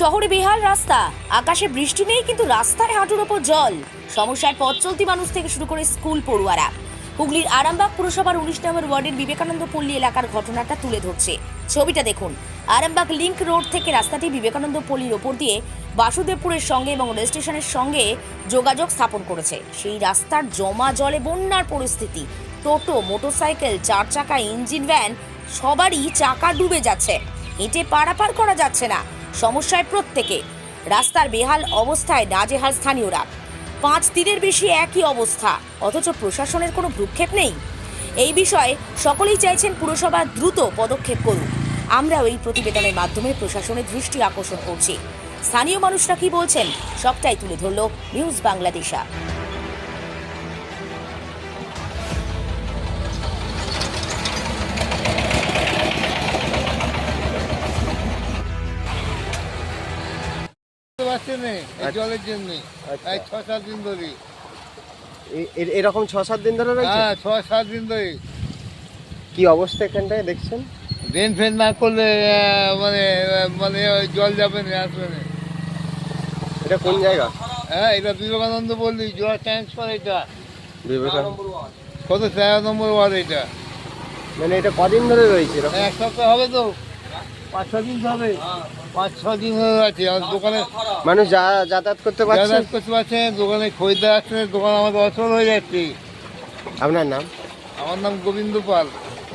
শহরে বেহাল রাস্তা। আকাশে বৃষ্টি নেই, কিন্তু রাস্তায় হাঁটুর ওপর জল। সমস্যায় পথ চলতি মানুষ থেকে শুরু করে স্কুল পড়ুয়ারা। হুগলির আরামবাগ পুরসভার উনিশ নম্বর ওয়ার্ডের বিবেকানন্দ পল্লী এলাকার ঘটনাটা তুলে ধরছে। ছবিটা দেখুন। আরামবাগ লিংক রোড থেকে রাস্তাটি বিবেকানন্দ পল্লীর ওপর দিয়ে বাসুদেবপুরের সঙ্গে এবং রেল স্টেশনের সঙ্গে যোগাযোগ স্থাপন করেছে। সেই রাস্তার জমা জলে বন্যার পরিস্থিতি। টোটো, মোটরসাইকেল, চার চাকা, ইঞ্জিন, ভ্যান সবারই চাকা ডুবে যাচ্ছে। হেঁটে পারাপার করা যাচ্ছে না। সমস্যায় প্রত্যেকে। রাস্তার বেহাল অবস্থায় নাজেহাল স্থানীয়রা। পাঁচ দিনের বেশি একই অবস্থা, অথচ প্রশাসনের কোনো ভ্রুক্ষেপ নেই। এই বিষয়ে সকলেই চাইছেন পুরসভা দ্রুত পদক্ষেপ করুক। আমরাও এই প্রতিবেদনের মাধ্যমে প্রশাসনের দৃষ্টি আকর্ষণ করছি। স্থানীয় মানুষরা কি বলছেন, সবটাই তুলে ধরল নিউজ বাংলাদেশা। পারছি এই আচ্ছা। জলের জন্য আচ্ছা। এই ছ সাত দিন ধরে। এরকম ছ সাত দিন ধরে রয়েছে? হ্যাঁ ছ সাত দিন ধরে। কি অবস্থা এখানটায় দেখছেন? ড্রেন ফেন না করলে মানে মানে জল যাবে না আসবে না। এটা কোন জায়গা? হ্যাঁ এটা বিবেকানন্দ বললি জল ট্রান্সফার এটা। বিবেকানন্দ। কত তেরো নম্বর ওয়ার্ড এটা। মানে এটা কদিন ধরে রয়েছে এক সপ্তাহ হবে তো। পাঁচ ছ দিন হবে। পাঁচ ছ দিন হয়ে গেছে। আমার দোকানে মানুষ যা যাতায়াত করতে পারছে? যাতায়াত করতে পারছে না, দোকানে খরিদ্দার আসছে না, দোকান আমাদের অচল হয়ে যাচ্ছে। আপনার নাম? আমার নাম গোবিন্দ পাল।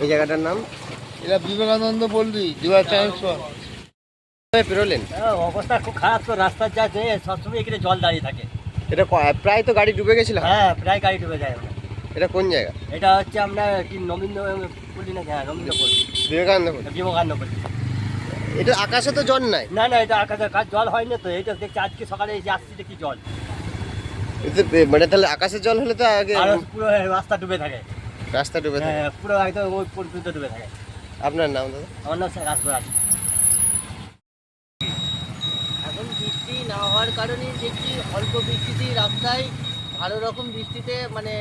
এই জায়গাটার নাম? এটা বিবেকানন্দ বললি ট্রান্সফার। পেরোলেন? হ্যাঁ, অবস্থা খুব খারাপ তো রাস্তার যা যে সবসময় এখানে জল দাঁড়িয়ে থাকে। এটা ক- প্রায় তো গাড়ি ডুবে গেছিল? হ্যাঁ প্রায় গাড়ি ডুবে যায়। ওখানে। এটা কোন জায়গা? এটা হচ্ছে আমরা কি নবীন্দ্র পল্লী না হ্যাঁ বিবেকানন্দ। বিবেকানন্দ পল্লী। এটা আকাশে তো জল নাই। না না এটা আকাশে কাজ জল হয় না তো এটা দেখছি আজকে সকালে এই যে আসছি দেখি জল। এতে মানে তাহলে আকাশে জল হলে তো আগে আর পুরো রাস্তা ডুবে থাকে। রাস্তা ডুবে থাকে। হ্যাঁ পুরো একদম ওই পর্যন্ত ডুবে থাকে। আপনার নাম দাদা? আমার নাম শেখ আসবরাজ এখন বৃষ্টি না হওয়ার কারণে দেখছি অল্প বৃষ্টিতেই রাস্তায় ভালো রকম বৃষ্টিতে মানে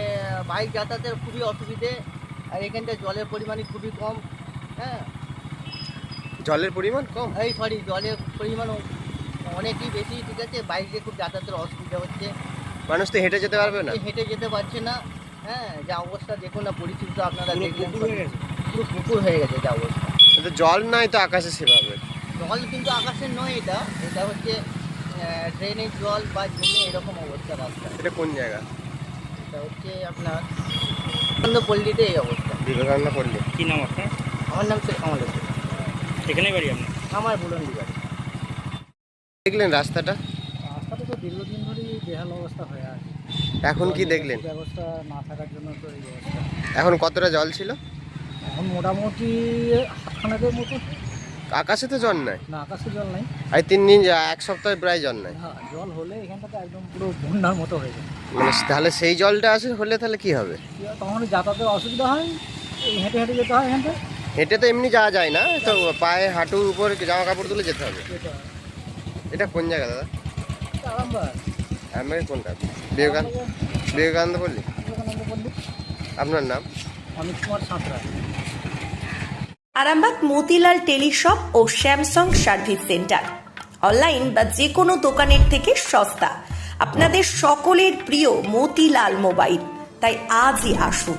বাইক যাতায়াতের খুবই অসুবিধে। আর এখানটা জলের পরিমাণ খুবই কম। হ্যাঁ? জলের পরিমাণ কম? এই সরি জলের পরিমাণ অনেকই বেশি ঠিক আছে? বাইকে খুব যাতায়াতের অসুবিধা হচ্ছে। মানুষ তো হেঁটে যেতে পারবে না। হেঁটে যেতে পারছে না। হ্যাঁ যা অবস্থা দেখুন না পরিস্থিতি আপনারা দেখলেন হয়ে গেছে। পুরো পুকুর হয়ে গেছে যা অবস্থা। কিন্তু জল নাই তো আকাশে সেভাবে। জল কিন্তু আকাশের নয় এটা। এটা হচ্ছে ড্রেনের জল বা জমে এরকম অবস্থা রাস্তা এটা কোন জায়গা? এটা হচ্ছে আপনার আনন্দ পল্লীতে এই অবস্থা। বিবেকানন্দ পল্লী। কি নাম আপনার? আমার নাম শেখ কামাল এখানেই বাড়ি আপনার? আমার বুলন্দি বাড়ি। দেখলেন রাস্তাটা? রাস্তাটা তো দীর্ঘদিন ধরেই বেহাল অবস্থা হয়ে আছে। এখন কি দেখলেন? ব্যবস্থা না থাকার জন্য তো এই অবস্থা। এখন কতটা জল ছিল? এখন মোটামুটি হাতখানাকের মতো। আকাশে তো জল নাই? না আকাশে জল নাই। আর তিন দিন এক সপ্তাহে প্রায় জল নাই। হ্যাঁ জল হলে এখানটাতে একদম পুরো বন্যার মতো হয়ে যায়। মানে তাহলে সেই জলটা আসে হলে তাহলে কি হবে? তখন যাতায়াতের অসুবিধা হয় হেঁটে হেঁটে যেতে হয় এখানটা হেঁটে তো এমনি যাওয়া যায় না তো পায়ে হাঁটুর উপর জামা কাপড় তুলে যেতে হবে। এটা কোন জায়গা দাদা? আমি কোনটা? বিবেকানন্দ বিবেকানন্দ বললি বিবেকানন্দ পল্লী। আপনার নাম? অমিত কুমার সাঁতরা। আরামবাগ মতিলাল টেলিশপ ও স্যামসাং সার্ভিস সেন্টার। অনলাইন বা যে কোনো দোকানের থেকে সস্তা। আপনাদের সকলের প্রিয় মতিলাল মোবাইল। তাই আজই আসুন।